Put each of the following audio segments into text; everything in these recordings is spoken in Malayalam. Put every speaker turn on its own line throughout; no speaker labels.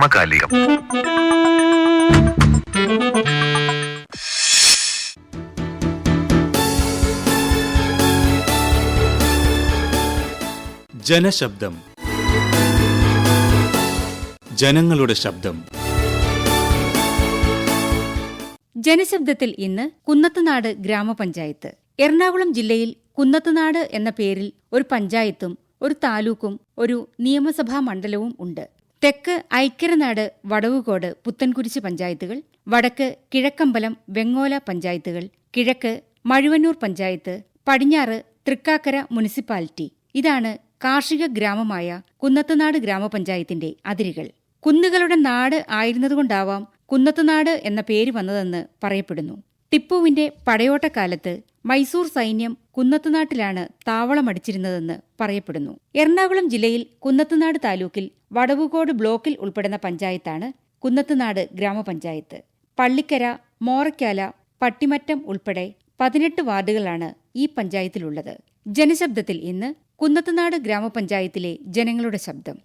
സമകാലികം.
ജനശബ്ദം. ജനങ്ങളുടെ ശബ്ദം.
ജനശബ്ദത്തിൽ ഇന്ന് കുന്നത്തുനാട് ഗ്രാമപഞ്ചായത്ത്. എറണാകുളം ജില്ലയിൽ കുന്നത്തുനാട് എന്ന പേരിൽ ഒരു പഞ്ചായത്തും ഒരു താലൂക്കും ഒരു നിയമസഭാ മണ്ഡലവും ഉണ്ട്. തെക്ക് ഐക്യരനാട് വടവുകോട് പുത്തൻകുരിശ് പഞ്ചായത്തുകൾ വടക്ക് കിഴക്കമ്പലം വെങ്ങോല പഞ്ചായത്തുകൾ കിഴക്ക് മഴുവന്നൂർ പഞ്ചായത്ത് പടിഞ്ഞാറ് തൃക്കാക്കര മുനിസിപ്പാലിറ്റി. ഇതാണ് കാർഷിക ഗ്രാമമായ കുന്നത്തുനാട് ഗ്രാമപഞ്ചായത്തിന്റെ അതിരുകൾ. കുന്നുകളുടെ നാട് ആയിരുന്നതുകൊണ്ടാവാം കുന്നത്തുനാട് എന്ന പേര് വന്നതെന്ന് പറയപ്പെടുന്നു. ടിപ്പുവിന്റെ പടയോട്ടക്കാലത്ത് മൈസൂർ സൈന്യം കുന്നത്തുനാട്ടിലാണ് താവളമടിച്ചിരുന്നതെന്ന് പറയപ്പെടുന്നു. എറണാകുളം ജില്ലയിൽ കുന്നത്തുനാട് താലൂക്കിൽ വടവുകോട് ബ്ലോക്കിൽ ഉൾപ്പെടുന്ന പഞ്ചായത്താണ് കുന്നത്തുനാട് ഗ്രാമപഞ്ചായത്ത്. പള്ളിക്കര മോറയ്ക്കാല പട്ടിമറ്റം ഉൾപ്പെടെ പതിനെട്ട് വാർഡുകളാണ് ഈ പഞ്ചായത്തിലുള്ളത്. ജനശബ്ദത്തിൽ ഇന്ന് കുന്നത്തുനാട് ഗ്രാമപഞ്ചായത്തിലെ ജനങ്ങളുടെ ശബ്ദം.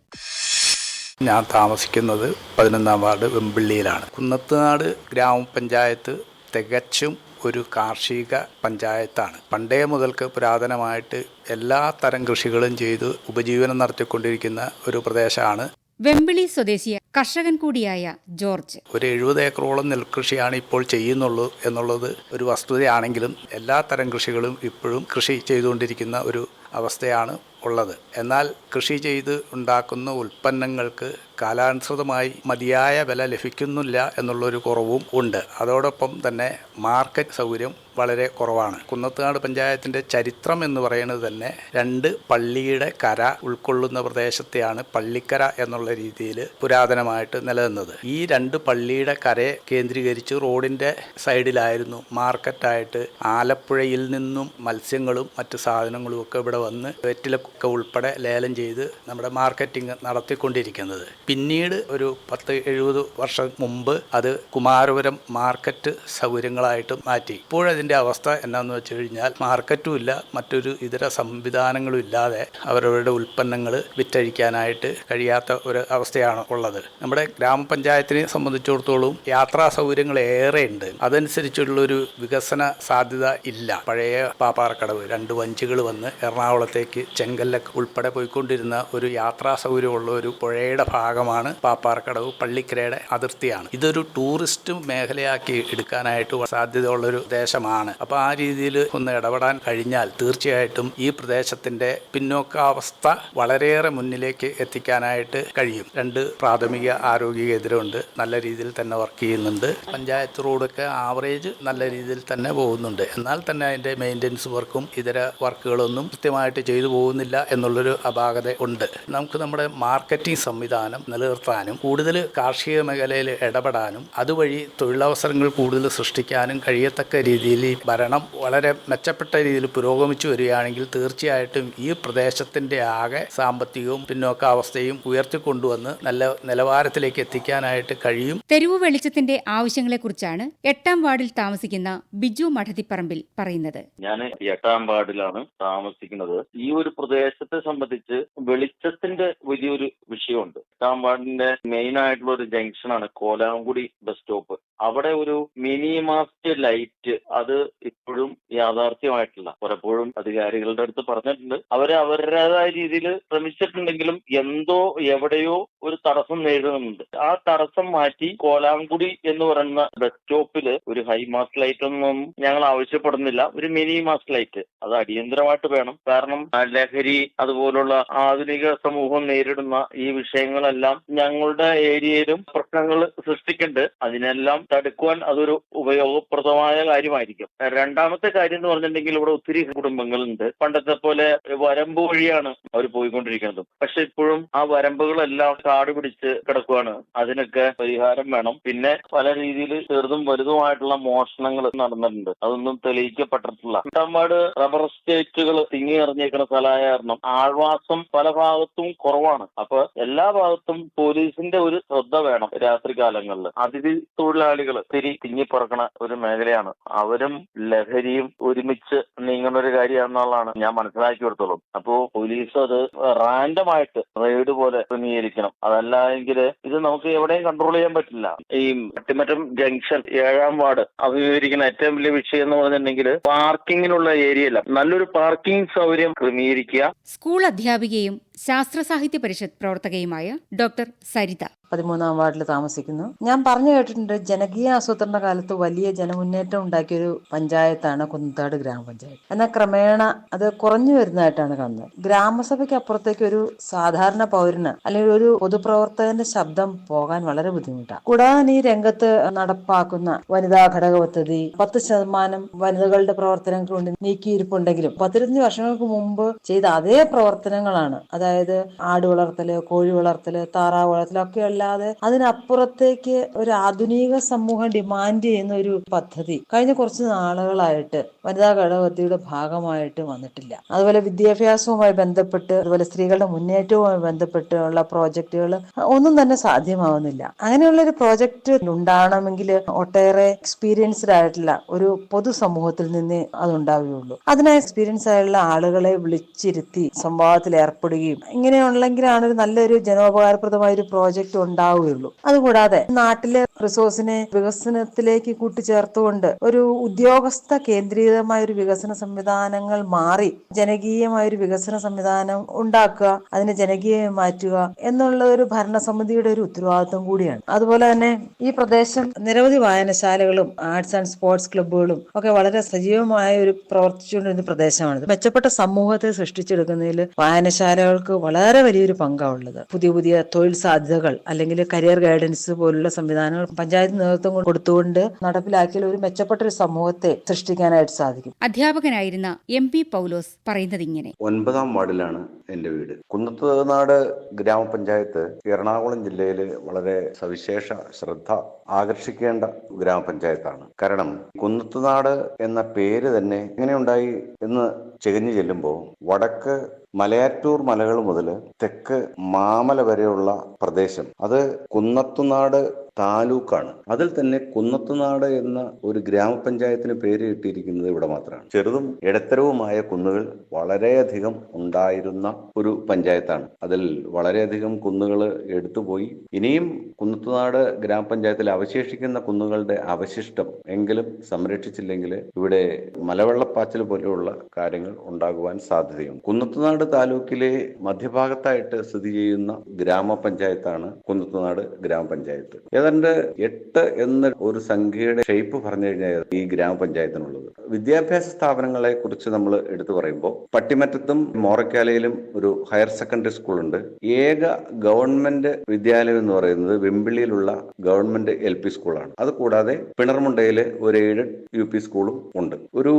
ഞാൻ താമസിക്കുന്നത് പതിനൊന്നാം വാർഡ് വെമ്പിള്ളിയിലാണ്. കുന്നത്തുനാട് ഗ്രാമപഞ്ചായത്ത് തികച്ചും ഒരു കാർഷിക പഞ്ചായത്താണ്. പണ്ടേ മുതൽക്ക് പുരാതനമായിട്ട് എല്ലാ തരം കൃഷികളും ചെയ്ത് ഉപജീവനം നടത്തിക്കൊണ്ടിരിക്കുന്ന ഒരു പ്രദേശമാണ്.
വെമ്പിളി സ്വദേശിയ കർഷകൻ കൂടിയായ ജോർജ്.
ഒരു എഴുപത് ഏക്കറോളം നെൽകൃഷിയാണ് ഇപ്പോൾ ചെയ്യുന്നുള്ളൂ എന്നുള്ളത് ഒരു വസ്തുതയാണെങ്കിലും എല്ലാ തരം കൃഷികളും ഇപ്പോഴും കൃഷി ചെയ്തുകൊണ്ടിരിക്കുന്ന ഒരു അവസ്ഥയാണ് ഉള്ളത്. എന്നാൽ കൃഷി ചെയ്ത് ഉണ്ടാക്കുന്ന ഉൽപ്പന്നങ്ങൾക്ക് കാലാനുസൃതമായി മതിയായ വില ലഭിക്കുന്നില്ല എന്നുള്ളൊരു കുറവും ഉണ്ട്. അതോടൊപ്പം തന്നെ മാർക്കറ്റ് സൗകര്യം വളരെ കുറവാണ്. കുന്നത്തുനാട് പഞ്ചായത്തിന്റെ ചരിത്രം എന്ന് പറയുന്നത് തന്നെ രണ്ട് പള്ളിയുടെ കര ഉൾക്കൊള്ളുന്ന പ്രദേശത്തെയാണ് പള്ളിക്കര എന്നുള്ള രീതിയിൽ പുരാതനമായിട്ട് നിലനിന്നത്. ഈ രണ്ട് പള്ളിയുടെ കരയെ കേന്ദ്രീകരിച്ച് റോഡിന്റെ സൈഡിലായിരുന്നു മാർക്കറ്റായിട്ട് ആലപ്പുഴയിൽ നിന്നും മത്സ്യങ്ങളും മറ്റ് സാധനങ്ങളും ഒക്കെ ഇവിടെ വന്ന് വെറ്റിലൊക്കെ ഉൾപ്പെടെ ലേലം ചെയ്ത് നമ്മുടെ മാർക്കറ്റിംഗ് നടത്തിക്കൊണ്ടിരിക്കുന്നത്. പിന്നീട് ഒരു പത്ത് എഴുപത് വർഷം മുമ്പ് അത് കുമാരപുരം മാർക്കറ്റ് സൗകര്യങ്ങളായിട്ട് മാറ്റി. ഇപ്പോഴതിന്റെ അവസ്ഥ എന്നാന്ന് വെച്ച് കഴിഞ്ഞാൽ മാർക്കറ്റും ഇല്ല മറ്റൊരു ഇതര സംവിധാനങ്ങളും ഇല്ലാതെ അവരവരുടെ ഉൽപ്പന്നങ്ങൾ വിറ്റഴിക്കാനായിട്ട് കഴിയാത്ത ഒരു അവസ്ഥയാണ് ഉള്ളത്. നമ്മുടെ ഗ്രാമപഞ്ചായത്തിനെ സംബന്ധിച്ചിടത്തോളം യാത്രാ സൗകര്യങ്ങൾ ഏറെയുണ്ട്. അതനുസരിച്ചുള്ളൊരു വികസന സാധ്യത ഇല്ല. പഴയ പാപ്പാറക്കടവ് രണ്ട് വഞ്ചികൾ വന്ന് എറണാകുളത്തേക്ക് ചെങ്കല്ലൊക്കെ ഉൾപ്പെടെ പോയിക്കൊണ്ടിരുന്ന ഒരു യാത്രാ സൗകര്യമുള്ള ഒരു പുഴയുടെ ഭാഗമാണ് പാപ്പാർക്കടവ് പള്ളിക്കരയുടെ അതിർത്തിയാണ്. ഇതൊരു ടൂറിസ്റ്റ് മേഖലയാക്കി എടുക്കാനായിട്ട് സാധ്യതയുള്ളൊരു ദേശമാണ്. അപ്പോൾ ആ രീതിയിൽ ഒന്ന് ഇടപെടാൻ കഴിഞ്ഞാൽ തീർച്ചയായിട്ടും ഈ പ്രദേശത്തിന്റെ പിന്നോക്കാവസ്ഥ വളരെയേറെ മുന്നിലേക്ക് എത്തിക്കാനായിട്ട് കഴിയും. രണ്ട് പ്രാഥമിക ആരോഗ്യ കേന്ദ്രമുണ്ട്. നല്ല രീതിയിൽ തന്നെ വർക്ക് ചെയ്യുന്നുണ്ട്. പഞ്ചായത്ത് റോഡൊക്കെ ആവറേജ് നല്ല രീതിയിൽ തന്നെ പോകുന്നുണ്ട്. എന്നാൽ തന്നെ അതിന്റെ മെയിന്റെനൻസ് വർക്കും ഇതര വർക്കുകളൊന്നും കൃത്യമായിട്ട് ചെയ്തു പോകുന്നില്ല എന്നുള്ളൊരു അപാകത ഉണ്ട്. നമുക്ക് നമ്മുടെ മാർക്കറ്റിംഗ് സംവിധാനം നിലനിർത്താനും കൂടുതൽ കാർഷിക മേഖലയിൽ ഇടപെടാനും അതുവഴി തൊഴിലവസരങ്ങൾ കൂടുതൽ സൃഷ്ടിക്കാനും കഴിയത്തക്ക രീതിയിൽ ഈ ഭരണം വളരെ മെച്ചപ്പെട്ട രീതിയിൽ പുരോഗമിച്ചു വരികയാണെങ്കിൽ തീർച്ചയായിട്ടും ഈ പ്രദേശത്തിന്റെ ആകെ സാമ്പത്തികവും പിന്നോക്കാവസ്ഥയും ഉയർത്തിക്കൊണ്ടുവന്ന് നല്ല നിലവാരത്തിലേക്ക് എത്തിക്കാനായിട്ട് കഴിയും.
തെരുവ് വെളിച്ചത്തിന്റെ ആവശ്യങ്ങളെക്കുറിച്ചാണ് എട്ടാം വാർഡിൽ താമസിക്കുന്ന ബിജു മഠതിപ്പറമ്പിൽ പറയുന്നത്.
ഞാൻ എട്ടാം വാർഡിലാണ് താമസിക്കുന്നത്. ഈ ഒരു പ്രദേശത്തെ സംബന്ധിച്ച് വെളിച്ചത്തിന്റെ വലിയൊരു വിഷയമുണ്ട്. എട്ടാം വാർഡിന്റെ മെയിൻ ആയിട്ടുള്ള ഒരു ജംഗ്ഷനാണ് കോലാംകുടി ബസ് സ്റ്റോപ്പ് അവിടെ ഒരു മിനി മാസ്റ്റ് ലൈറ്റ് അത് ഇപ്പോഴും യാഥാർത്ഥ്യമായിട്ടില്ല. പലപ്പോഴും അധികാരികളുടെ അടുത്ത് പറഞ്ഞിട്ടുണ്ട്. അവർ അവരുടേതായ രീതിയിൽ ശ്രമിച്ചിട്ടുണ്ടെങ്കിലും എന്തോ എവിടെയോ ഒരു തടസ്സം നേരിടുന്നുണ്ട്. ആ തടസ്സം മാറ്റി കോലാംകുടി എന്ന് പറയുന്ന ബസ് സ്റ്റോപ്പിൽ ഒരു ഹൈ മാസ്റ്റ് ലൈറ്റ് ഒന്നും ഞങ്ങൾ ആവശ്യപ്പെടുന്നില്ല. ഒരു മിനി മാസ്റ്റ് ലൈറ്റ് അത് അടിയന്തരമായിട്ട് വേണം. കാരണം ലഹരി അതുപോലുള്ള ആധുനിക സമൂഹം നേരിടുന്ന ഈ വിഷയങ്ങളെല്ലാം ഞങ്ങളുടെ ഏരിയയിലും പ്രശ്നങ്ങൾ സൃഷ്ടിക്കുന്നുണ്ട്. അതിനെല്ലാം തടുക്കുവാൻ അതൊരു ഉപയോഗപ്രദമായ കാര്യമായിരിക്കും. രണ്ടാമത്തെ കാര്യം എന്ന് പറഞ്ഞിട്ടുണ്ടെങ്കിൽ ഇവിടെ ഒത്തിരി കുടുംബങ്ങളുണ്ട്. പണ്ടത്തെ പോലെ വരമ്പ് വഴിയാണ് അവർ പോയിക്കൊണ്ടിരിക്കുന്നത്. പക്ഷെ ഇപ്പോഴും ആ വരമ്പുകളെല്ലാം കാട് പിടിച്ച് കിടക്കുകയാണ് അതിനൊക്കെ പരിഹാരം വേണം. പിന്നെ പല രീതിയിൽ ചെറുതും വലുതുമായിട്ടുള്ള മോഷണങ്ങൾ നടന്നിട്ടുണ്ട്. അതൊന്നും തെളിയിക്കപ്പെട്ടിട്ടില്ല. കുട്ടമ്പാട് റബ്ബർ എസ്റ്റേറ്റുകൾ തിങ്ങി ഇറങ്ങിയേക്കുന്ന സ്ഥലമായ കാരണം ആൾവാസം പല ഭാഗത്തും കുറവാണ്. അപ്പൊ എല്ലാ ഭാഗത്തും പോലീസിന്റെ ഒരു ശ്രദ്ധ വേണം രാത്രി കാലങ്ങളിൽ. അതിഥി തൊഴിലാളികൾ തിരി തിങ്ങിപ്പറക്കണ ഒരു മേഖലയാണ്. അവരും ലഹരിയും ഒരുമിച്ച് നീങ്ങുന്ന ഒരു കാര്യമാണെന്നുള്ളതാണ് ഞാൻ മനസ്സിലാക്കി കൊടുത്തോളും അപ്പോ പോലീസ് അത് റാൻഡം ആയിട്ട് റെയ്ഡ് പോലെ ക്രമീകരിക്കണം. അതല്ല എങ്കിൽ ഇത് നമുക്ക് എവിടെയും കൺട്രോൾ ചെയ്യാൻ പറ്റില്ല. ഈ പട്ടിമറ്റം ജംഗ്ഷൻ ഏഴാം വാർഡ് അഭിമുഖീകരിക്കുന്ന ഏറ്റവും വലിയ വിഷയം എന്ന് പറഞ്ഞിട്ടുണ്ടെങ്കിൽ പാർക്കിങ്ങിനുള്ള അല്ല നല്ലൊരു പാർക്കിംഗ് സൗകര്യം ക്രമീകരിക്കുക.
സ്കൂൾ അധ്യാപികയും ശാസ്ത്ര സാഹിത്യ പരിഷത്ത് പ്രവർത്തകയുമായ ഡോക്ടർ സരിത.
പതിമൂന്നാം വാർഡിൽ താമസിക്കുന്നു. ഞാൻ പറഞ്ഞു കേട്ടിട്ടുണ്ട് ജനകീയ ആസൂത്രണ കാലത്ത് വലിയ ജനമുന്നേറ്റം ഉണ്ടാക്കിയൊരു പഞ്ചായത്താണ് കുന്നത്താട് ഗ്രാമപഞ്ചായത്ത്. എന്നാൽ ക്രമേണ അത് കുറഞ്ഞു വരുന്നതായിട്ടാണ് കാണുന്നത്. ഗ്രാമസഭയ്ക്ക് അപ്പുറത്തേക്ക് ഒരു സാധാരണ പൗരന് അല്ലെങ്കിൽ ഒരു പൊതുപ്രവർത്തകന്റെ ശബ്ദം പോകാൻ വളരെ ബുദ്ധിമുട്ടാണ്. കൂടാതെ ഈ രംഗത്ത് നടപ്പാക്കുന്ന വനിതാ ഘടക പദ്ധതി പത്ത് ശതമാനം വനിതകളുടെ പ്രവർത്തനങ്ങൾക്ക് വേണ്ടി നീക്കിയിരിപ്പുണ്ടെങ്കിലും പത്തിരുപത്തഞ്ച് വർഷങ്ങൾക്ക് മുമ്പ് ചെയ്ത അതേ പ്രവർത്തനങ്ങളാണ്. അതായത് ആട് വളർത്തൽ കോഴി വളർത്തൽ താറാവ് വളർത്തൽ ഒക്കെ അല്ലാതെ അതിനപ്പുറത്തേക്ക് ഒരു ആധുനിക സമൂഹം ഡിമാൻഡ് ചെയ്യുന്ന ഒരു പദ്ധതി കഴിഞ്ഞ കുറച്ച് നാളുകളായിട്ട് വനിതാ ഘടകത്തിയുടെ ഭാഗമായിട്ട് വന്നിട്ടില്ല. അതുപോലെ വിദ്യാഭ്യാസവുമായി ബന്ധപ്പെട്ട് അതുപോലെ സ്ത്രീകളുടെ മുന്നേറ്റവുമായി ബന്ധപ്പെട്ടുള്ള പ്രോജക്റ്റുകൾ ഒന്നും തന്നെ സാധ്യമാവുന്നില്ല. അങ്ങനെയുള്ള ഒരു പ്രോജക്റ്റ് ഉണ്ടാകണമെങ്കിൽ ഒട്ടേറെ എക്സ്പീരിയൻസ്ഡ് ആയിട്ടുള്ള ഒരു പൊതുസമൂഹത്തിൽ നിന്ന് അത് ഉണ്ടാവുകയുള്ളൂ. അതിനായി എക്സ്പീരിയൻസ് ആയുള്ള ആളുകളെ വിളിച്ചിരുത്തി സംവാദത്തിൽ ഏർപ്പെടുകയും ഇങ്ങനെയുള്ളെങ്കിലാണ് ഒരു നല്ലൊരു ജനോപകാരപ്രദമായ ഒരു പ്രോജക്റ്റ് ഉണ്ടാവുകയുള്ളൂ. അതുകൂടാതെ നാട്ടിലെ റിസോഴ്സിനെ വികസനത്തിലേക്ക് കൂട്ടിച്ചേർത്തുകൊണ്ട് ഒരു ഉദ്യോഗസ്ഥ കേന്ദ്രീകൃതമായ ഒരു വികസന സംവിധാനങ്ങൾ മാറി ജനകീയമായ ഒരു വികസന സംവിധാനം ഉണ്ടാക്കുക അതിനെ ജനകീയമായി മാറ്റുക എന്നുള്ള ഒരു ഭരണസമിതിയുടെ ഒരു ഉത്തരവാദിത്വം കൂടിയാണ്. അതുപോലെ തന്നെ ഈ പ്രദേശം നിരവധി വായനശാലകളും ആർട്സ് ആൻഡ് സ്പോർട്സ് ക്ലബ്ബുകളും ഒക്കെ വളരെ സജീവമായ ഒരു പ്രവർത്തിച്ചുകൊണ്ടിരുന്ന പ്രദേശമാണ് മെച്ചപ്പെട്ട സമൂഹത്തെ സൃഷ്ടിച്ചെടുക്കുന്നതിൽ വായനശാലകൾക്ക് വളരെ വലിയൊരു പങ്കാണ് ഉള്ളത് പുതിയ പുതിയ തൊഴിൽ സാധ്യതകൾ അല്ലെങ്കിൽ കരിയർ ഗൈഡൻസ് പോലുള്ള സംവിധാനങ്ങൾ പഞ്ചായത്ത് നേതൃത്വം കൊടുത്തുകൊണ്ട് നടപ്പിലാക്കിയാൽ ഒരു മെച്ചപ്പെട്ട ഒരു സമൂഹത്തെ സൃഷ്ടിക്കാനായിട്ട് സാധിക്കും.
അധ്യാപകനായിരുന്ന എം പി പൗലോസ് പറയുന്നത് ഇങ്ങനെ.
ഒൻപതാം വാർഡിലാണ് എന്റെ വീട്. കുന്നത്തുനാട് ഗ്രാമപഞ്ചായത്ത് എറണാകുളം ജില്ലയിൽ വളരെ സവിശേഷ ശ്രദ്ധ ആകർഷിക്കേണ്ട ഗ്രാമപഞ്ചായത്താണ്. കാരണം കുന്നത്തുനാട് എന്ന പേര് തന്നെ എങ്ങനെയുണ്ടായി എന്ന് ചെകഞ്ഞു ചെല്ലുമ്പോൾ വടക്ക് മലയാറ്റൂർ മലകൾ മുതൽ തെക്ക് മാമല വരെയുള്ള പ്രദേശം. അത് കുന്നത്തുനാട് താലൂക്കാണ്. അതിൽ തന്നെ കുന്നത്തുനാട് എന്ന ഒരു ഗ്രാമപഞ്ചായത്തിന് പേര് കിട്ടിയിരിക്കുന്നത് ഇവിടെ മാത്രമാണ്. ചെറുതും ഇടത്തരവുമായ കുന്നുകൾ വളരെയധികം ഉണ്ടായിരുന്ന ഒരു പഞ്ചായത്താണ്. അതിൽ വളരെയധികം കുന്നുകൾ എടുത്തുപോയി. ഇനിയും കുന്നത്തുനാട് ഗ്രാമപഞ്ചായത്തിൽ അവശേഷിക്കുന്ന കുന്നുകളുടെ അവശിഷ്ടം എങ്കിലും സംരക്ഷിച്ചില്ലെങ്കിൽ ഇവിടെ മലവെള്ളപ്പാച്ചിൽ പോലെയുള്ള കാര്യങ്ങൾ ഉണ്ടാകുവാൻ സാധ്യതയുണ്ട്. കുന്നത്തുനാട് താലൂക്കിലെ മധ്യഭാഗത്തായിട്ട് സ്ഥിതി ചെയ്യുന്ന ഗ്രാമപഞ്ചായത്താണ് കുന്നത്തുനാട് ഗ്രാമപഞ്ചായത്ത്. ഏതാണ്ട് എട്ട് എന്ന ഒരു സംഖ്യയുടെ ഷേപ്പ് പറഞ്ഞു കഴിഞ്ഞാൽ ഈ ഗ്രാമപഞ്ചായത്തിനുള്ളത്. വിദ്യാഭ്യാസ സ്ഥാപനങ്ങളെ കുറിച്ച് നമ്മൾ എടുത്തു പറയുമ്പോൾ പട്ടിമറ്റത്തും മോറക്കാലയിലും ഒരു ഹയർ സെക്കൻഡറി സ്കൂളുണ്ട് ഏക ഗവൺമെന്റ് വിദ്യാലയം എന്ന് പറയുന്നത് വെമ്പിളിയിലുള്ള ഗവൺമെന്റ് എൽ പി സ്കൂളാണ് അതുകൂടാതെ പിണർമുണ്ടയിൽ ഒരു എയ്ഡഡ് യു പി സ്കൂളും ഉണ്ട്. ഒരു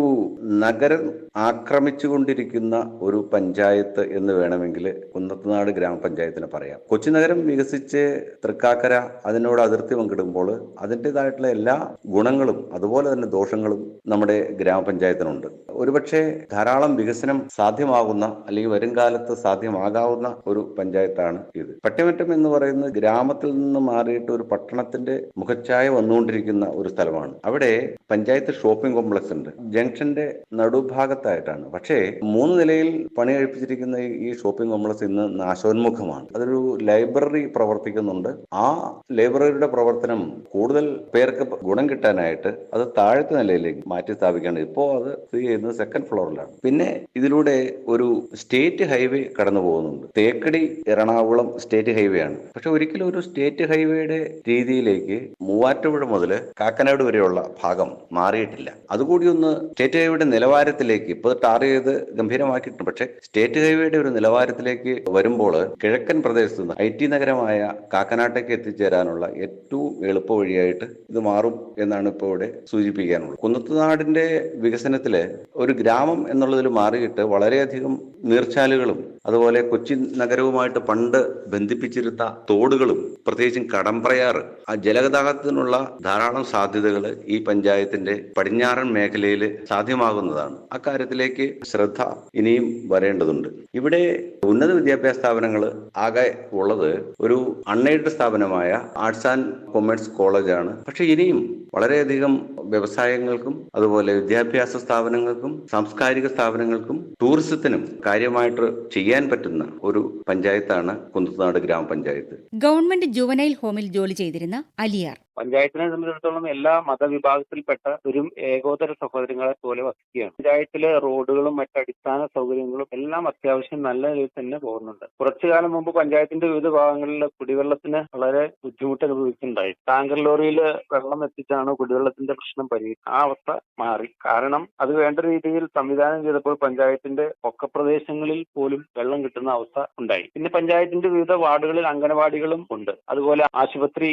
നഗരം ആക്രമിച്ചുകൊണ്ടിരിക്കുന്ന ഒരു പഞ്ചായത്ത് എന്ന് വേണമെങ്കിൽ കുന്നത്തുനാട് ഗ്രാമപഞ്ചായത്തിന് പറയാം. കൊച്ചി നഗരം വികസിച്ച് തൃക്കാക്കര അതിനോട് അതിർത്തി പങ്കിടുമ്പോൾ അതിന്റെതായിട്ടുള്ള എല്ലാ ഗുണങ്ങളും അതുപോലെ തന്നെ ദോഷങ്ങളും നമ്മുടെ ഗ്രാമപഞ്ചായത്തിനുണ്ട്. ഒരുപക്ഷെ ധാരാളം വികസനം സാധ്യമാകുന്ന അല്ലെങ്കിൽ വരും കാലത്ത് സാധ്യമാകാവുന്ന ഒരു പഞ്ചായത്താണ് ഇത്. പട്ടിമറ്റം എന്ന് പറയുന്നത് ഗ്രാമത്തിൽ നിന്ന് മാറിയിട്ട് ഒരു പട്ടണത്തിന്റെ മുഖച്ഛായ വന്നുകൊണ്ടിരിക്കുന്ന ഒരു സ്ഥലമാണ്. അവിടെ പഞ്ചായത്ത് ഷോപ്പിംഗ് കോംപ്ലക്സ് ഉണ്ട്. ജംഗ്ഷന്റെ നടുഭാഗത്തായിട്ടാണ്. പക്ഷേ മൂന്ന് നിലയിൽ പണി കഴിപ്പിച്ചിരിക്കുന്ന ഈ- ഷോപ്പിംഗ് കോംപ്ലക്സ് ഇന്ന് നാശോന്മുഖമാണ്. അതൊരു ലൈബ്രറി പ്രവർത്തിക്കുന്നുണ്ട്. ആ ലൈബ്രറിയുടെ പ്രവർത്തനം കൂടുതൽ പേർക്ക് ഗുണം കിട്ടാനായിട്ട് അത് താഴത്തെ നിലയിലേക്ക് മാറ്റി സ്ഥാപിക്കുകയാണ്. ഇപ്പോൾ അത് സ്ഥിതി ചെയ്യുന്നത് സെക്കൻഡ് ഫ്ലോറിലാണ് പിന്നെ ഇതിലൂടെ ഒരു സ്റ്റേറ്റ് ഹൈവേ കടന്നു പോകുന്നുണ്ട്. തേക്കടി എറണാകുളം സ്റ്റേറ്റ് ഹൈവേ ആണ്. പക്ഷെ ഒരിക്കലും ഒരു സ്റ്റേറ്റ് ഹൈവേയുടെ രീതിയിലേക്ക് മൂവാറ്റുപുഴ മുതൽ കാക്കനാട് വരെയുള്ള ഭാഗം മാറിയിട്ടില്ല. അതുകൂടി ഒന്ന് സ്റ്റേറ്റ് ഹൈവേയുടെ നിലവാരത്തിലേക്ക് ഇപ്പോൾ ടാർ ചെയ്ത് ഗംഭീരമാക്കിയിട്ടുണ്ട്. പക്ഷേ സ്റ്റേറ്റ് ഹൈവേയുടെ ഒരു നിലവാരത്തിലേക്ക് വരുമ്പോൾ കിഴക്കൻ പ്രദേശത്ത് നിന്ന് ഐ ടി നഗരമായ കാക്കനാട്ടേക്ക് എത്തിച്ചേരാനുള്ള ഏറ്റവും എളുപ്പ വഴിയായിട്ട് ഇത് മാറും എന്നാണ് ഇപ്പോൾ ഇവിടെ സൂചിപ്പിക്കാനുള്ളത്. കുന്നത്തുനാടിന്റെ വികസനത്തിൽ ഒരു ഗ്രാമം എന്നുള്ളതിൽ മാറിയിട്ട് വളരെയധികം നീർച്ചാലുകളും അതുപോലെ കൊച്ചി നഗരവുമായിട്ട് പണ്ട് ബന്ധിപ്പിച്ചിരുന്ന തോടുകളും പ്രത്യേകിച്ചും കടംപ്രയാർ ആ ജലഗതാഗതത്തിനുള്ള ധാരാളം സാധ്യതകൾ ഈ പഞ്ചായത്തിന്റെ പടിഞ്ഞാറൻ മേഖലയിൽ സാധ്യമാകുന്നതാണ്. അക്കാര്യത്തിലേക്ക് ശ്രദ്ധ ഇനിയും വരേണ്ടതുണ്ട്. ഇവിടെ ഉന്നത വിദ്യാഭ്യാസ സ്ഥാപനങ്ങൾ ആകെ ഉള്ളത് ഒരു അൺഎയ്ഡ് സ്ഥാപനമായ ആർട്സ് ആൻഡ് കൊമേഴ്സ് കോളേജാണ്. പക്ഷെ ഇനിയും വളരെയധികം വ്യവസായങ്ങൾക്കും അതുപോലെ വിദ്യാഭ്യാസ സ്ഥാപനങ്ങൾക്കും സാംസ്കാരിക സ്ഥാപനങ്ങൾക്കും ടൂറിസത്തിനും കാര്യമായിട്ട് ചെയ്യാൻ പറ്റുന്ന ഒരു പഞ്ചായത്താണ് കുന്നത്തുനാട് ഗ്രാമപഞ്ചായത്ത്.
ഗവൺമെന്റ് ജുവനൈൽ ഹോമിൽ ജോലി ചെയ്തിരുന്ന അലിയാർ.
പഞ്ചായത്തിനെ സംബന്ധിച്ചിടത്തോളം എല്ലാ മതവിഭാഗത്തിൽപ്പെട്ട ഒരു ഏകോദര സഹോദരങ്ങളെ പോലെ വസിക്കുകയാണ്. പഞ്ചായത്തിലെ റോഡുകളും മറ്റ് അടിസ്ഥാന സൗകര്യങ്ങളും എല്ലാം അത്യാവശ്യം നല്ല രീതിയിൽ തന്നെ പോകുന്നുണ്ട്. കുറച്ചു കാലം മുമ്പ് പഞ്ചായത്തിന്റെ വിവിധ ഭാഗങ്ങളിൽ കുടിവെള്ളത്തിന് വളരെ ബുദ്ധിമുട്ട് അനുഭവിക്കുന്നുണ്ടായി ടാങ്കർ ലോറിയിൽ വെള്ളം എത്തിച്ചാണ് കുടിവെള്ളത്തിന്റെ പ്രശ്നം പരിഹരിച്ചത് ആ അവസ്ഥ മാറി. കാരണം അത് വേണ്ട രീതിയിൽ സംവിധാനം ചെയ്തപ്പോൾ പഞ്ചായത്തിന്റെ ഒക്കപ്രദേശങ്ങളിൽ പോലും വെള്ളം കിട്ടുന്ന അവസ്ഥ ഉണ്ടായി. പിന്നെ പഞ്ചായത്തിന്റെ വിവിധ വാർഡുകളിൽ അംഗനവാടികളും ഉണ്ട്. അതുപോലെ ആശുപത്രി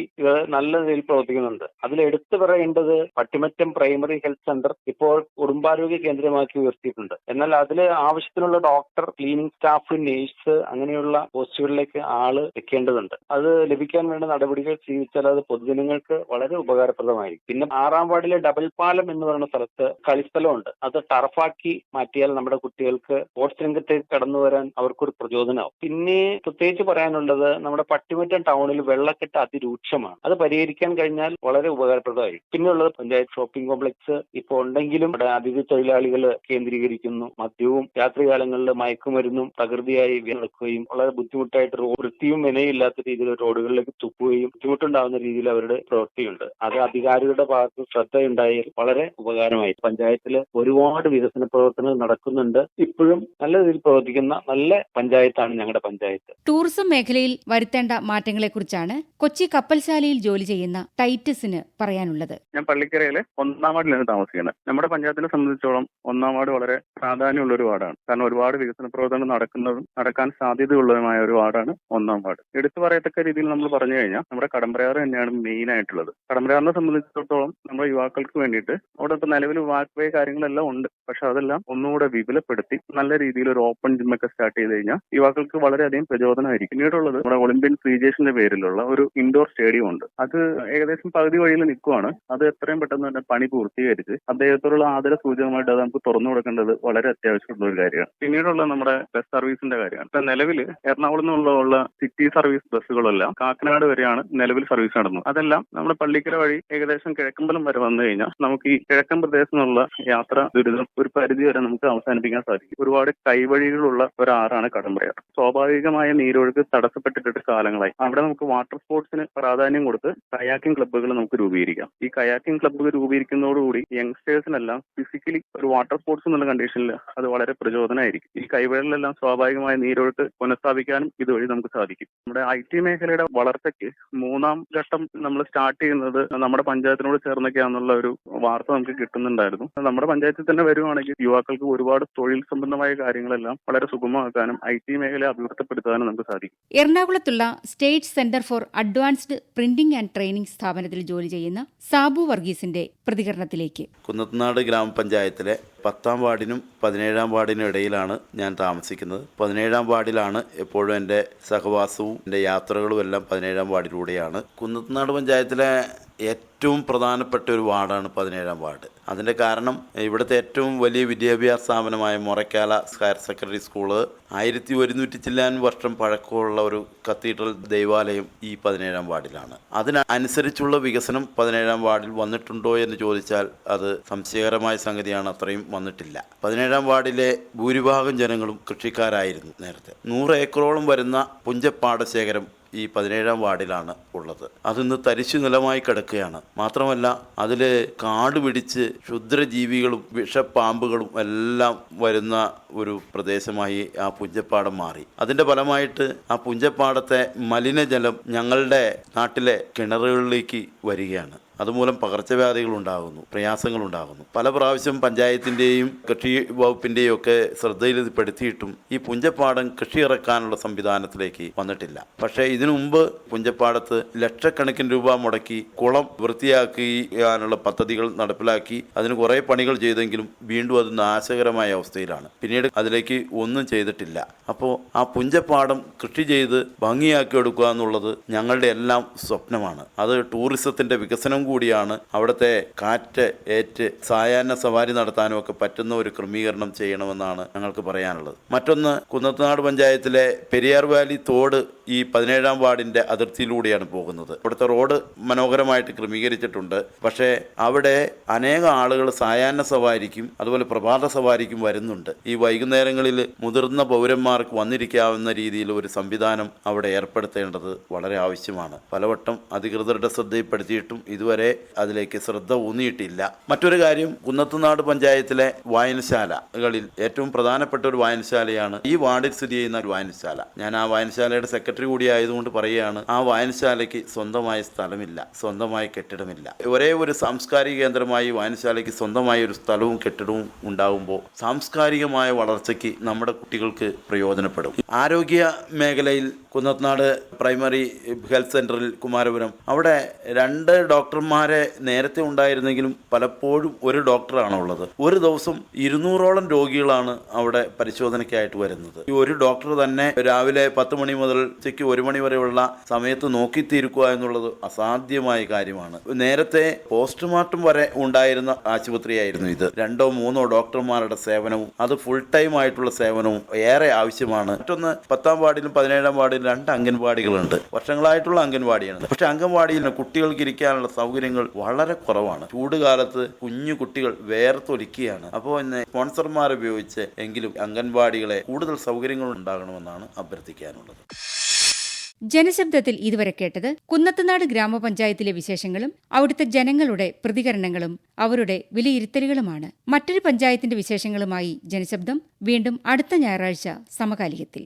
നല്ല രീതിയിൽ പ്രവർത്തിക്കുന്നുണ്ട്. അതിൽ എടുത്തു പറയേണ്ടത് പട്ടിമറ്റം പ്രൈമറി ഹെൽത്ത് സെന്റർ ഇപ്പോൾ കുടുംബാരോഗ്യ കേന്ദ്രമാക്കി ഉയർത്തിയിട്ടുണ്ട്. എന്നാൽ അതിൽ ആവശ്യത്തിനുള്ള ഡോക്ടർ ക്ലീനിങ് സ്റ്റാഫ് നേഴ്സ് അങ്ങനെയുള്ള പോസ്റ്റുകളിലേക്ക് ആൾ വെക്കേണ്ടതുണ്ട്. അത് ലഭിക്കാൻ വേണ്ട നടപടികൾ സ്വീകരിച്ചാൽ അത് പൊതുജനങ്ങൾക്ക് വളരെ ഉപകാരപ്രദമായിരിക്കും. പിന്നെ ആറാം വാർഡിലെ ഡബിൾ പാലം എന്ന് പറയുന്ന സ്ഥലത്ത് കളിസ്ഥലമുണ്ട്. അത് ടർഫാക്കി മാറ്റിയാൽ നമ്മുടെ കുട്ടികൾക്ക് സ്പോർട്സ് രംഗത്തേക്ക് കടന്നു വരാൻ അവർക്കൊരു പ്രചോദനമാവും. പിന്നെ പ്രത്യേകിച്ച് പറയാനുള്ളത് നമ്മുടെ പട്ടിമറ്റം ടൗണിൽ വെള്ളക്കെട്ട് അതിരൂക്ഷമാണ്. അത് പരിഹരിക്കാൻ കഴിഞ്ഞാൽ വളരെ ഉപകാരപ്രദമായി. പിന്നെയുള്ളത് പഞ്ചായത്ത് ഷോപ്പിംഗ് കോംപ്ലക്സ് ഇപ്പോൾ ഉണ്ടെങ്കിലും അവിടെ അതിഥി തൊഴിലാളികൾ കേന്ദ്രീകരിക്കുന്നു. മദ്യവും രാത്രികാലങ്ങളിൽ മയക്കുമരുന്നും പ്രകൃതിയായി നടക്കുകയും വളരെ ബുദ്ധിമുട്ടായിട്ട് റോഡ് വൃത്തിയും വിനയില്ലാത്ത രീതിയിൽ റോഡുകളിലേക്ക് തുപ്പുകയും ബുദ്ധിമുട്ടുണ്ടാകുന്ന രീതിയിൽ അവരുടെ പ്രവൃത്തിയുണ്ട്. അത് അധികാരികളുടെ ഭാഗത്ത് ശ്രദ്ധയുണ്ടായാൽ വളരെ ഉപകാരമായി. പഞ്ചായത്തിൽ ഒരുപാട് വികസന പ്രവർത്തനങ്ങൾ നടക്കുന്നുണ്ട്. ഇപ്പോഴും നല്ല രീതിയിൽ പ്രവർത്തിക്കുന്ന നല്ല പഞ്ചായത്താണ് ഞങ്ങളുടെ പഞ്ചായത്ത്.
ടൂറിസം മേഖലയിൽ വരുത്തേണ്ട മാറ്റങ്ങളെക്കുറിച്ചാണ് കൊച്ചി കപ്പൽശാലയിൽ ജോലി ചെയ്യുന്ന ടൈറ്റസിന് പറയാനുള്ളത്?
ഞാൻ പള്ളിക്കരയിലെ ഒന്നാം വാർഡിലാണ് താമസിക്കുന്നത്. നമ്മുടെ പഞ്ചായത്തിനെ സംബന്ധിച്ചോളം ഒന്നാം വാർഡ് വളരെ പ്രാധാന്യമുള്ള ഒരു വാർഡാണ്. കാരണം ഒരുപാട് വികസന പ്രവർത്തനങ്ങൾ നടക്കുന്നതും നടക്കാൻ സാധ്യതയുള്ളതുമായ ഒരു വാർഡാണ് ഒന്നാം വാർഡ്. എടുത്തു പറയത്തക്ക രീതിയിൽ നമ്മൾ പറഞ്ഞു കഴിഞ്ഞാൽ നമ്മുടെ കടമ്പരയാറ് തന്നെയാണ് മെയിൻ ആയിട്ടുള്ളത്. കടമ്പരയാറിനെ സംബന്ധിച്ചിടത്തോളം നമ്മുടെ യുവാക്കൾക്ക് വേണ്ടിയിട്ട് അവിടെ ഇപ്പൊ നിലവിൽ വാക്വേ കാര്യങ്ങളെല്ലാം ഉണ്ട്. പക്ഷെ അതെല്ലാം ഒന്നുകൂടെ വിപുലപ്പെടുത്തി നല്ല രീതിയിൽ ഒരു ഓപ്പൺ ജിമ്മൊക്കെ സ്റ്റാർട്ട് ചെയ്ത് കഴിഞ്ഞാൽ യുവാക്കൾക്ക് വളരെയധികം പ്രചോദനമായിരിക്കും. പിന്നീടുള്ളത് നമ്മുടെ ഒളിമ്പ്യൻ ശ്രീജേഷിന്റെ പേരിലുള്ള ഒരു ഇൻഡോർ സ്റ്റേഡിയം ഉണ്ട്. അത് ഏകദേശം പകുതി വഴിയിൽ നിൽക്കുവാണ്. അത് എത്രയും പെട്ടെന്ന് തന്നെ പണി പൂർത്തീകരിച്ച് അദ്ദേഹത്തോടുള്ള ആദര സൂചകമായിട്ട് അത് നമുക്ക് തുറന്നു കൊടുക്കേണ്ടത് വളരെ അത്യാവശ്യമുള്ള ഒരു കാര്യമാണ്. പിന്നീടുള്ള നമ്മുടെ ബസ് സർവീസിന്റെ കാര്യമാണ്. ഇപ്പൊ നിലവിൽ എറണാകുളം നിന്നുള്ള സിറ്റി സർവീസ് ബസ്സുകളെല്ലാം കാക്കനാട് വരെയാണ് നിലവിൽ സർവീസ് നടന്നത്. അതെല്ലാം നമ്മുടെ പള്ളിക്കര വഴി ഏകദേശം കിഴക്കമ്പലം വരെ വന്നു കഴിഞ്ഞാൽ നമുക്ക് ഈ കിഴക്കൻ പ്രദേശത്ത് നിന്നുള്ള യാത്ര ദുരിതം ഒരു പരിധി വരെ നമുക്ക് അവസാനിപ്പിക്കാൻ സാധിക്കും. ഒരുപാട് കൈവഴികളുള്ള ഒരാറാണ് ആറാണ് കടമ്പറയാർ സ്വാഭാവികമായ നീരൊഴുക്ക് തടസ്സപ്പെട്ടിട്ട് കാലങ്ങളായി. അവിടെ നമുക്ക് വാട്ടർ സ്പോർട്സിന് പ്രാധാന്യം കൊടുത്ത് കയാക്കിംഗ് ക്ലബ്ബുകൾ നമുക്ക് രൂപീകരിക്കാം. ഈ കയാക്കിംഗ് ക്ലബ്ബുകൾ രൂപീകരിക്കുന്നതോടുകൂടി യങ്സ്റ്റേഴ്സിനെല്ലാം ഫിസിക്കലി ഒരു വാട്ടർ സ്പോർട്സ് എന്നുള്ള കണ്ടീഷനിൽ അത് വളരെ പ്രചോദനമായിരിക്കും. ഈ കൈവഴികളിലെല്ലാം സ്വാഭാവികമായ നീരൊഴുക്ക് പുനഃസ്ഥാപിക്കാനും ഇതുവഴി നമുക്ക് സാധിക്കും. നമ്മുടെ ഐ ടി മേഖലയുടെ വളർച്ചയ്ക്ക് മൂന്നാം ഘട്ടം നമ്മൾ സ്റ്റാർട്ട് ചെയ്യുന്നത് നമ്മുടെ പഞ്ചായത്തിനോട് ചേർന്നൊക്കെയാണെന്നുള്ള ഒരു വാർത്ത നമുക്ക് കിട്ടുന്നുണ്ടായിരുന്നു. നമ്മുടെ പഞ്ചായത്തിൽ തന്നെ വരുവാണെങ്കിൽ യുവാക്കൾക്ക് ഒരുപാട് തൊഴിൽ സംബന്ധമായ കാര്യങ്ങളെല്ലാം വളരെ സുഗമമാക്കാനും ഐ ടി മേഖലയെ അഭിവൃദ്ധിപ്പെടുത്താനും നമുക്ക് സാധിക്കും.
എറണാകുളത്തുള്ള state centre for advanced printing and training സ്ഥാപനത്തിൽ ജോലി ചെയ്യുന്ന സാബു വർഗീസിന്റെ പ്രതികരണത്തിലേക്ക്.
കുന്നത്തനാട് ഗ്രാമപഞ്ചായത്തിലെ പത്താം വാർഡിനും പതിനേഴാം വാർഡിനും ഇടയിലാണ് ഞാൻ താമസിക്കുന്നത്. പതിനേഴാം വാർഡിലാണ് എപ്പോഴും എന്റെ സഹവാസവും എന്റെ യാത്രകളും എല്ലാം പതിനേഴാം വാർഡിലൂടെയാണ്. കുന്നത്തനാട് പഞ്ചായത്തിലെ പ്രധാനപ്പെട്ട ഒരു വാർഡാണ് പതിനേഴാം വാർഡ്. അതിന്റെ കാരണം ഇവിടുത്തെ ഏറ്റവും വലിയ വിദ്യാഭ്യാസ സ്ഥാപനമായ മൊറക്കാല ഹയർ സെക്കൻഡറി സ്കൂൾ ആയിരത്തി ഒരുന്നൂറ്റി ചില്ലാൻ വർഷം പഴക്കമുള്ള ഒരു കത്തീഡ്രൽ ദൈവാലയം ഈ പതിനേഴാം വാർഡിലാണ്. അതിനനുസരിച്ചുള്ള വികസനം പതിനേഴാം വാർഡിൽ വന്നിട്ടുണ്ടോ എന്ന് ചോദിച്ചാൽ അത് സംശയകരമായ സംഗതിയാണ് അത്രയും വന്നിട്ടില്ല. പതിനേഴാം വാർഡിലെ ഭൂരിഭാഗം ജനങ്ങളും കൃഷിക്കാരായിരുന്നു നേരത്തെ. നൂറ് ഏക്കറോളം വരുന്ന പുഞ്ചപ്പാടശേഖരം ഈ പതിനേഴാം വാർഡിലാണ് ഉള്ളത്. അതിന്ന് തരിശു നിലമായി കിടക്കുകയാണ്. മാത്രമല്ല അതിൽ കാട് പിടിച്ച് ക്ഷുദ്രജീവികളും വിഷപ്പാമ്പുകളും എല്ലാം വരുന്ന ഒരു പ്രദേശമായി ആ പുഞ്ചപ്പാടം മാറി. അതിന്റെ ഫലമായിട്ട് ആ പുഞ്ചപ്പാടത്തെ മലിനജലം ഞങ്ങളുടെ നാട്ടിലെ കിണറുകളിലേക്ക് വരികയാണ്. അതുമൂലം പകർച്ചവ്യാധികൾ ഉണ്ടാകുന്നു പ്രയാസങ്ങൾ ഉണ്ടാകുന്നു പല പ്രാവശ്യം പഞ്ചായത്തിന്റെയും കൃഷി വകുപ്പിന്റെയും ഒക്കെ ശ്രദ്ധയിൽപ്പെടുത്തിയിട്ടും ഈ പുഞ്ചപ്പാടം കൃഷി ഇറക്കാനുള്ള സംവിധാനത്തിലേക്ക് വന്നിട്ടില്ല. പക്ഷേ ഇതിനു മുമ്പ് പുഞ്ചപ്പാടത്ത് ലക്ഷക്കണക്കിന് രൂപ മുടക്കി കുളം വൃത്തിയാക്കാനുള്ള പദ്ധതികൾ നടപ്പിലാക്കി അതിന് കുറേ പണികൾ ചെയ്തെങ്കിലും വീണ്ടും അത് നാശകരമായ അവസ്ഥയിലാണ്. പിന്നീട് അതിലേക്ക് ഒന്നും ചെയ്തിട്ടില്ല. അപ്പോൾ ആ പുഞ്ചപ്പാടം കൃഷി ചെയ്ത് ഭംഗിയാക്കി എടുക്കുക എന്നുള്ളത് ഞങ്ങളുടെ എല്ലാം സ്വപ്നമാണ്. അത് ടൂറിസത്തിന്റെ വികസനം കൂടിയാണ് അവിടുത്തെ കാറ്റ് ഏറ്റ് സായാഹ്ന സവാരി നടത്താനും ഒക്കെ പറ്റുന്ന ഒരു ക്രമീകരണം ചെയ്യണമെന്നാണ് ഞങ്ങൾക്ക് പറയാനുള്ളത്. മറ്റൊന്ന് കുന്നത്തനാട് പഞ്ചായത്തിലെ പെരിയാർ വാലി തോട് ഈ പതിനേഴാം വാർഡിന്റെ അതിർത്തിയിലൂടെയാണ് പോകുന്നത്. അവിടുത്തെ റോഡ് മനോഹരമായിട്ട് ക്രമീകരിച്ചിട്ടുണ്ട്. പക്ഷേ അവിടെ അനേകം ആളുകൾ സായാഹ്ന സവാരിക്കും അതുപോലെ പ്രഭാത സവാരിക്കും വരുന്നുണ്ട്. ഈ വൈകുന്നേരങ്ങളിൽ മുതിർന്ന പൗരന്മാർക്ക് വന്നിരിക്കാവുന്ന രീതിയിൽ ഒരു സംവിധാനം അവിടെ ഏർപ്പെടുത്തേണ്ടത് വളരെ ആവശ്യമാണ്. പലവട്ടം അധികൃതരുടെ ശ്രദ്ധയിൽപ്പെടുത്തിയിട്ടും ഇതുവരെ അതിലേക്ക് ശ്രദ്ധ ഊന്നിയിട്ടില്ല. മറ്റൊരു കാര്യം കുന്നത്തുനാട് പഞ്ചായത്തിലെ വായനശാലകളിൽ ഏറ്റവും പ്രധാനപ്പെട്ട ഒരു വായനശാലയാണ് ഈ വാർഡിൽ സ്ഥിതി ചെയ്യുന്ന ഒരു വായനശാല. ഞാൻ ആ വായനശാലയുടെ സെക്രട്ടറി കൂടി ആയതുകൊണ്ട് പറയുകയാണ് ആ വായനശാലയ്ക്ക് സ്വന്തമായ സ്ഥലമില്ല സ്വന്തമായ കെട്ടിടമില്ല. ഒരേ ഒരു സാംസ്കാരിക കേന്ദ്രമായി വായനശാലയ്ക്ക് സ്വന്തമായ ഒരു സ്ഥലവും കെട്ടിടവും ഉണ്ടാകുമ്പോൾ സാംസ്കാരികമായ വളർച്ചയ്ക്ക് നമ്മുടെ കുട്ടികൾക്ക് പ്രയോജനപ്പെടും. ആരോഗ്യ മേഖലയിൽ കുന്നത്നാട് പ്രൈമറി ഹെൽത്ത് സെന്ററിൽ കുമാരപുരം അവിടെ രണ്ട് ഡോക്ടർമാരെ നേരത്തെ ഉണ്ടായിരുന്നെങ്കിലും പലപ്പോഴും ഒരു ഡോക്ടറാണ് ഉള്ളത്. ഒരു ദിവസം ഇരുന്നൂറോളം രോഗികളാണ് അവിടെ പരിശോധനയ്ക്കായിട്ട് വരുന്നത്. ഈ ഒരു ഡോക്ടർ തന്നെ രാവിലെ പത്ത് മണി മുതൽ ഉച്ചയ്ക്ക് ഒരു മണി വരെയുള്ള സമയത്ത് നോക്കിത്തീരുക്കുക എന്നുള്ളത് അസാധ്യമായ കാര്യമാണ്. നേരത്തെ പോസ്റ്റ്മോർട്ടം വരെ ഉണ്ടായിരുന്ന ആശുപത്രിയായിരുന്നു ഇത്. രണ്ടോ മൂന്നോ ഡോക്ടർമാരുടെ സേവനവും അത് ഫുൾ ടൈം ആയിട്ടുള്ള സേവനവും ഏറെ ആവശ്യമാണ്. മറ്റൊന്ന് പത്താം വാർഡിലും പതിനേഴാം വാർഡിലും രണ്ട് അംഗൻവാടികളുണ്ട്. വർഷങ്ങളായിട്ടുള്ള അംഗൻവാടിയാണ്. പക്ഷെ അംഗൻവാടിയിൽ കുട്ടികൾക്ക് ഇരിക്കാനുള്ള സൗകര്യങ്ങൾ വളരെ കുറവാണ്. ചൂട് കാലത്ത് കുഞ്ഞു കുട്ടികൾ വേർത്തൊലിക്കുകയാണ്. അപ്പോൾ ഇന്ന് സ്പോൺസർമാർ ഉപയോഗിച്ച് എങ്കിലും അംഗൻവാടികളെ കൂടുതൽ സൗകര്യങ്ങൾ ഉണ്ടാകണമെന്നാണ് അഭ്യർത്ഥിക്കാനുള്ളത്.
ജനശബ്ദത്തിൽ ഇതുവരെ കേട്ടത് കുന്നത്തനാട് ഗ്രാമപഞ്ചായത്തിലെ വിശേഷങ്ങളും അവിടുത്തെ ജനങ്ങളുടെ പ്രതികരണങ്ങളും അവരുടെ വിലയിരുത്തലുകളുമാണ്. മറ്റൊരു പഞ്ചായത്തിന്റെ വിശേഷങ്ങളുമായി ജനശബ്ദം. വീണ്ടും അടുത്ത ഞായറാഴ്ച സമകാലികത്തിൽ.